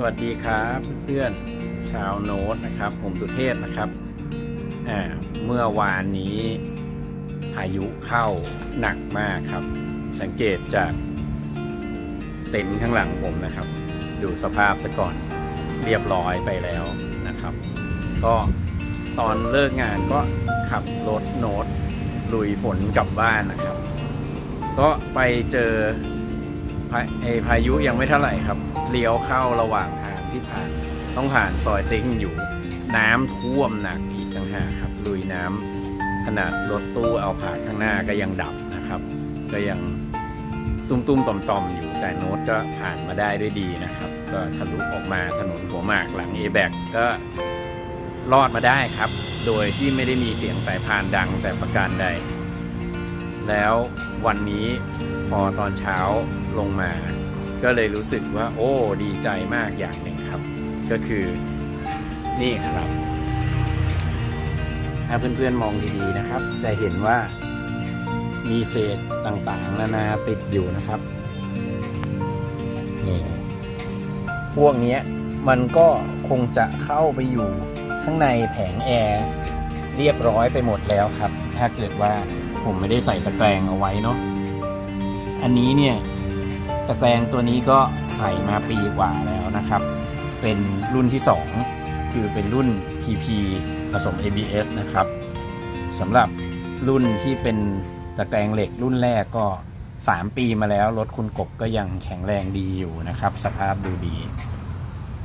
สวัสดีครับเพื่อนชาวโน้ตนะครับ ผมสุเทพนะครับอ่าเมื่อวานนี้พายุเข้าหนักมากครับ สังเกตจากเต็นท์ข้างหลังผมนะครับ ดูสภาพซะก่อนเรียบร้อยไปแล้วนะครับ ก็ตอนเลิกงานก็ขับรถโน้ตลุยฝนกลับบ้านนะครับ ก็ไปเจอ พาไอพายุยังไม่เท่าไหร่ครับ เลี้ยวเข้าระหว่างทางที่ผ่าน ต้องผ่านซอยติ้งอยู่ น้ำท่วมหนักอีกต่างหากครับลุยน้ำขนาดรถตู้เอาผ่านข้างหน้าก็ยังดับนะครับ ก็ยังตุ้มตุ้มๆต่อมตอมๆอยู่แต่โน้ตก็ผ่านมาได้ด้วยดีนะครับ ก็ทะลุออกมาถนนหัวหมากหลัง a b a c ก็รอดมาได้ครับ โดยที่ไม่ได้มีเสียงสายพานดังแต่ประการใด แล้ววันนี้พอตอนเช้าลงมา ก็เลยรู้สึกว่าโอ้ดีใจมากอย่างหนึ่งครับ ก็คือนี่ครับ ถ้าเพื่อนๆมองดีๆนะครับ จะเห็นว่ามีเศษต่างๆ นานาติดอยู่นะครับนี่พวกนี้มันก็คงจะเข้าไปอยู่ข้างในแผงแอร์เรียบร้อยไปหมดแล้วครับ ถ้าเกิดว่า ผมไม่ได้ใส่ตะแกรงเอาไว้เนาะอันนี้เนี่ยตะแกรงตัวนี้ก็ใส่มาปีกว่าแล้วนะครับ เป็นรุ่นที่ 2 คือเป็นรุ่น PP ผสม ABS นะครับสำหรับรุ่นที่เป็นตะแกรงเหล็กรุ่นแรกก็ 3 ปีมาแล้ว รถคุณกบก็ยังแข็งแรงดีอยู่นะครับ สภาพดูดี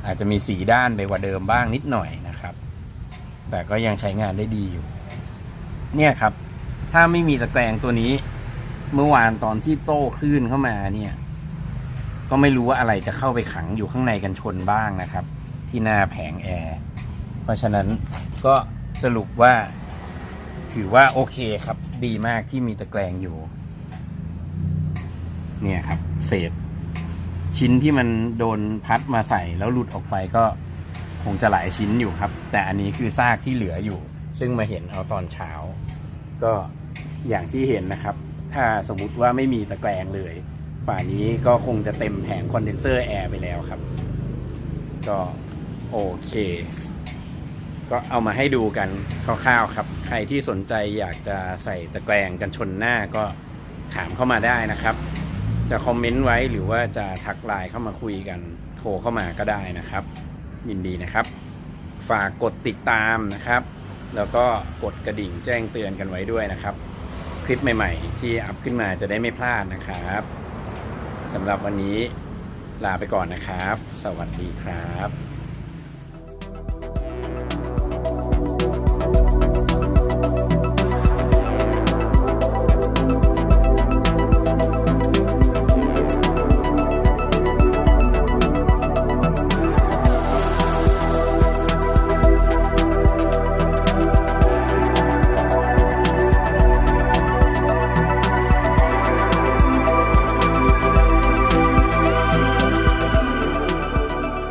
อาจจะมีสีด้านไปกว่าเดิมบ้างนิดหน่อยนะครับ แต่ก็ยังใช้งานได้ดีอยู่ เนี่ยครับ ถ้าไม่มีตะแกรงตัวนี้ เมื่อวานตอนที่โต้คลื่นเข้ามาเนี่ย ก็ไม่รู้ว่าอะไรจะเข้าไปขังอยู่ข้างในกันชนบ้างนะครับ ที่หน้าแผงแอร์เพราะฉะนั้นก็สรุปว่า ถือว่าโอเคครับ ดีมากที่มีตะแกรงอยู่ เนี่ยครับ เศษ ชิ้นที่มันโดนพัดมาใส่แล้วหลุดออกไปก็คงจะหลายชิ้นอยู่ครับ แต่อันนี้คือซากที่เหลืออยู่ ซึ่งมาเห็นเอาตอนเช้า ก็ อย่างที่เห็นนะครับ ถ้าสมมุติว่าไม่มีตะแกรงเลยป่านนี้ก็คงจะเต็มแผงคอนเดนเซอร์แอร์ไปแล้วครับ ก็โอเค ก็เอามาให้ดูกันคร่าวๆครับ ใครที่สนใจอยากจะใส่ตะแกรงกันชนหน้าก็ถามเข้ามาได้นะครับ จะคอมเมนต์ไว้หรือว่าจะทักไลน์เข้ามาคุยกัน โทรเข้ามาก็ได้นะครับ ยินดีนะครับ ฝากกดติดตามนะครับ แล้วก็กดกระดิ่งแจ้งเตือนกันไว้ด้วยนะครับ คลิปใหม่ ๆ ที่อัพขึ้นมาจะได้ไม่พลาดนะครับสำหรับวันนี้ลาไปก่อนนะครับ สวัสดีครับ